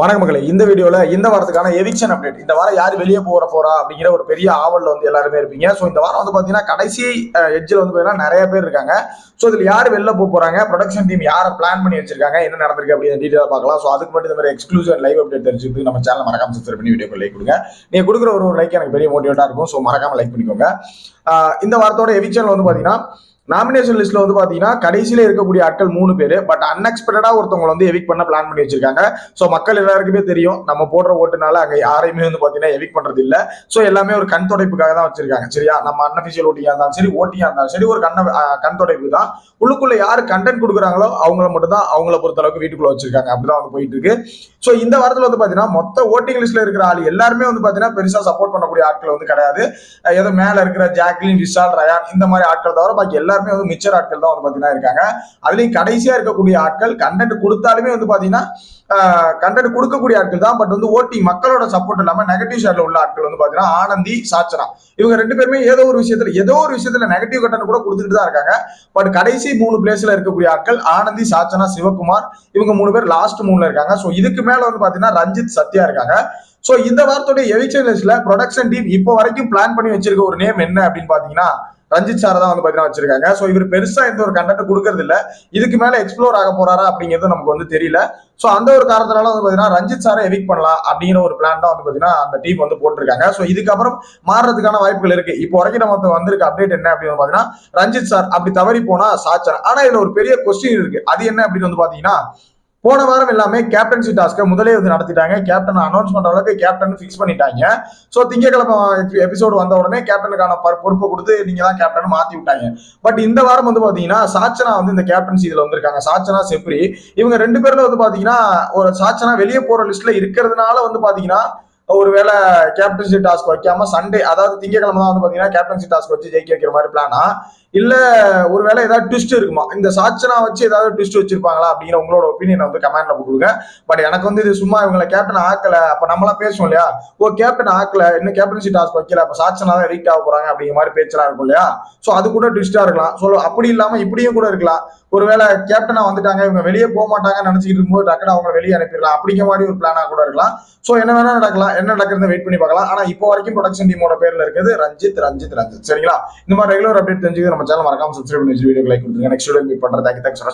வணக்க மக்களே. இந்த வீடியோல இந்த வாரத்துக்கான எவிக்ஷன் அப்டேட் இந்த வாரம் யார் வெளியே போற போறா அப்படிங்கிற ஒரு பெரிய ஆவல்ல வந்து எல்லாருமே இருப்பீங்க. ஸோ இந்த வாரம் வந்து பாத்தீங்கன்னா கடைசி எட்ஜில் வந்து பாத்தீங்கன்னா நிறைய பேர் இருக்காங்க. ஸோ இதுல யார் வெளில போக போறாங்க? ப்ரொடக்ஷன் டீம் யாரை பிளான் பண்ணி வச்சிருக்காங்க? என்ன நடந்திருக்கு அப்படின்னு டீட்டெயிலாக பார்க்கலாம். ஸோ அதுக்கு மட்டும் இந்த மாதிரி எக்ஸ்க்ளூசிவ் லைவ் அப்டேட் தெரிஞ்சுக்கு நம்ம சேனல் மறக்காம சப்ஸ்கிரைப் பண்ணி வீடியோ லைக் கொடுங்க. நீங்க கொடுக்குற ஒரு ஒரு லைக் எனக்கு பெரிய மோட்டிவேட்டா இருக்கும். ஸோ மறக்காம லைக் பண்ணிக்கோங்க. இந்த வாரத்தோட எவிக்ஷன்ல வந்து பாத்தீங்கன்னா நாமினேஷன் லிஸ்ட்ல வந்து பாத்தீங்கன்னா கடைசியில இருக்கக்கூடிய ஆட்கள் மூணு பேர். பட் அன்எக்ஸ்பெக்டடா ஒருத்தவங்க வந்து எவிக் பண்ண பிளான் பண்ணி வச்சிருக்காங்க. ஸோ மக்கள் எல்லாருக்குமே தெரியும் நம்ம போடுற ஓட்டுனால அங்க யாரையுமே வந்து பாத்தீங்கன்னா எவிக் பண்றது இல்ல. ஸோ எல்லாமே ஒரு கண் தொடைப்புக்காக தான் வச்சிருக்காங்க. சரியா? நம்ம அன்அபிஷியல் ஓட்டியா இருந்தாலும் சரி ஓட்டியா இருந்தாலும் சரி ஒரு கண்ண கண் தொடைப்பு தான். உள்ளுக்குள்ள யாரு கண்டென்ட் கொடுக்குறாங்களோ அவங்கள மட்டும் தான் அவங்கள பொறுத்த அளவுக்கு வீட்டுக்குள்ள வச்சிருக்காங்க. அப்படிதான் வந்து போயிட்டு இருக்கு. ஸோ இந்த வாரத்தில் வந்து பாத்தீங்கன்னா மொத்த ஓட்டிங் லிஸ்ட்ல இருக்கிற ஆள் எல்லாருமே வந்து பாத்தீங்கன்னா பெருசா சப்போர்ட் பண்ணக்கூடிய ஆட்கள் வந்து கிடையாது. ஏதோ மேல இருக்கிற ஜாக்லின் விஷால் ரயான் இந்த மாதிரி ஆட்கள் தவிர பாக்கி எல்லா எல்லாருமே வந்து மிச்சர் ஆட்கள் தான் வந்து பாத்தீங்கன்னா இருக்காங்க. அதுலயும் கடைசியா இருக்கக்கூடிய ஆட்கள் கண்டென்ட் கொடுத்தாலுமே வந்து பாத்தீங்கன்னா கண்டென்ட் கொடுக்கக்கூடிய ஆட்கள் தான். பட் வந்து ஓட்டி மக்களோட சப்போர்ட் இல்லாம நெகட்டிவ் ஷேர்ல உள்ள ஆட்கள் வந்து பாத்தீங்கன்னா ஆனந்தி சாச்சனா இவங்க ரெண்டு பேருமே ஏதோ ஒரு விஷயத்துல ஏதோ ஒரு விஷயத்துல நெகட்டிவ் கண்டென்ட் கூட கொடுத்துட்டு தான் இருக்காங்க. பட் கடைசி மூணு பிளேஸ்ல இருக்கக்கூடிய ஆட்கள் ஆனந்தி சாச்சனா சிவகுமார் இவங்க மூணு பேர் லாஸ்ட் மூணுல இருக்காங்க. ஸோ இதுக்கு மேல வந்து பாத்தீங்கன்னா ரஞ்சித் சத்யா இருக்காங்க. ஸோ இந்த வாரத்துடைய எவிக்ஷன் லிஸ்ட்ல ப்ரொடக்ஷன் டீம் இப்போ வரைக்கும் பிளான் பண்ணி வச்சிருக்க ஒரு நேம் என்ன அப்படின்னு பாத்தீங்கன்னா ரஞ்சித் சாரை தான் வந்து பார்த்தீங்கன்னா வச்சிருக்காங்க. ஸோ இவர் பெருசாக எந்த ஒரு கண்டென்ட் கொடுக்கறது இல்லை. இதுக்கு மேலே எக்ஸ்ப்ளோர் ஆக போறாரா அப்படிங்கிறது நமக்கு வந்து தெரியல. ஸோ அந்த ஒரு காரணத்தினால வந்து பார்த்தீங்கன்னா ரஞ்சித் சாரை எவிக் பண்ணலாம் அப்படிங்கிற ஒரு பிளான் தான் வந்து பார்த்தீங்கன்னா அந்த டீம் வந்து போட்டிருக்காங்க. ஸோ இதுக்கப்புறம் மாறுறதுக்கான வாய்ப்புகள் இருக்கு. இப்போ வரைக்கும் நமக்கு வந்திருக்க அப்டேட் என்ன அப்படின்னு பார்த்தீங்கன்னா ரஞ்சித் சார் அப்படி தவறி போனா சாச்சார் ஆனால் இதில் ஒரு பெரிய கொஸ்டின் இருக்கு. அது என்ன அப்படின்னு வந்து பார்த்தீங்கன்னா போன வாரம் எல்லாமே கேப்டன்சி டாஸ்க்கை முதலே வந்து நடத்திட்டாங்க. கேப்டன் அனௌன்ஸ் பண்ற அளவுக்கு கேப்டன் ஃபிக்ஸ் பண்ணிட்டாங்க. ஸோ திங்கக்கிழமை எபிசோடு வந்த உடனே கேப்டனுக்கான பொறுப்பை கொடுத்து நீங்க தான் கேப்டன் மாத்தி விட்டாங்க. பட் இந்த வாரம் வந்து பாத்தீங்கன்னா சாச்சனா வந்து இந்த கேப்டன்சி இதுல வந்திருக்காங்க. சாச்சனா செப்ரி இவங்க ரெண்டு பேர்ல வந்து பாத்தீங்கன்னா ஒரு சாச்சனா வெளியே போற லிஸ்ட்ல இருக்கிறதுனால வந்து பாத்தீங்கன்னா ஒருவேளை கேப்டன்சி டாஸ்க் வைக்காம சண்டே அதாவது திங்கக்கிழமை தான் வந்து பார்த்தீங்கன்னா கேப்டன்சி டாஸ்க் வச்சு ஜெயிக்க வைக்கிற மாதிரி பிளானா இல்லை ஒருவேளை ஏதாவது ட்விஸ்ட் இருக்குமா? இந்த சாட்சனா வச்சு ஏதாவது ட்விஸ்ட் வச்சிருப்பாங்களா அப்படிங்கிற உங்களோட ஒப்பீனியன் வந்து கமெண்ட்ல கொடுங்க பட் எனக்கு வந்து இது சும்மா இவங்களை கேப்டன் ஆக்கல. அப்ப நம்மளாம் பேசுவோம் இல்லையா? ஓ கேப்டன் ஆக்கல. இன்னும் கேப்டன்சி டாஸ்க் வைக்கல. அப்ப சாட்சனா தான் ரீட் ஆக போறாங்க அப்படிங்கிற மாதிரி பேச்செல்லாம் இருக்கும் இல்லையா? சோ அது கூட ட்விஸ்டா இருக்கலாம். ஸோ அப்படி இல்லாம இப்படியும் கூட இருக்கலாம். ஒருவேளை கேப்டனா வந்துட்டாங்க. இவங்க வெளியே போக மாட்டாங்கன்னு நினைச்சிட்டு இருக்கும்போது டக்குனு அவங்க வெளியே அனுப்பிடலாம். அப்படிங்கிற மாதிரி ஒரு பிளானா கூட இருக்கலாம். சோ என்ன வேணா நடக்கலாம். என்ன நடக்குதுன்னு வெயிட் பண்ணி பார்க்கலாம். ஆனா இப்போ வரைக்கும் ப்ரொடக்ஷன் டீமோட பேர்ல இருக்குது ரஞ்சித் ரஞ்சித் ரஞ்சித். சரிங்களா? இந்த மாதிரி ரெகுலர் அப்டேட் தெரிஞ்சுக்க நம்ம சேனல் மறக்காம சப்ஸ்கிரைப் பண்ணி வீடியோ லைக் கொடுத்துருங்க. நெக்ஸ்ட் வீடியோ மீட் பண்றேன் தேங்க்யூ தேங்க்ஸ்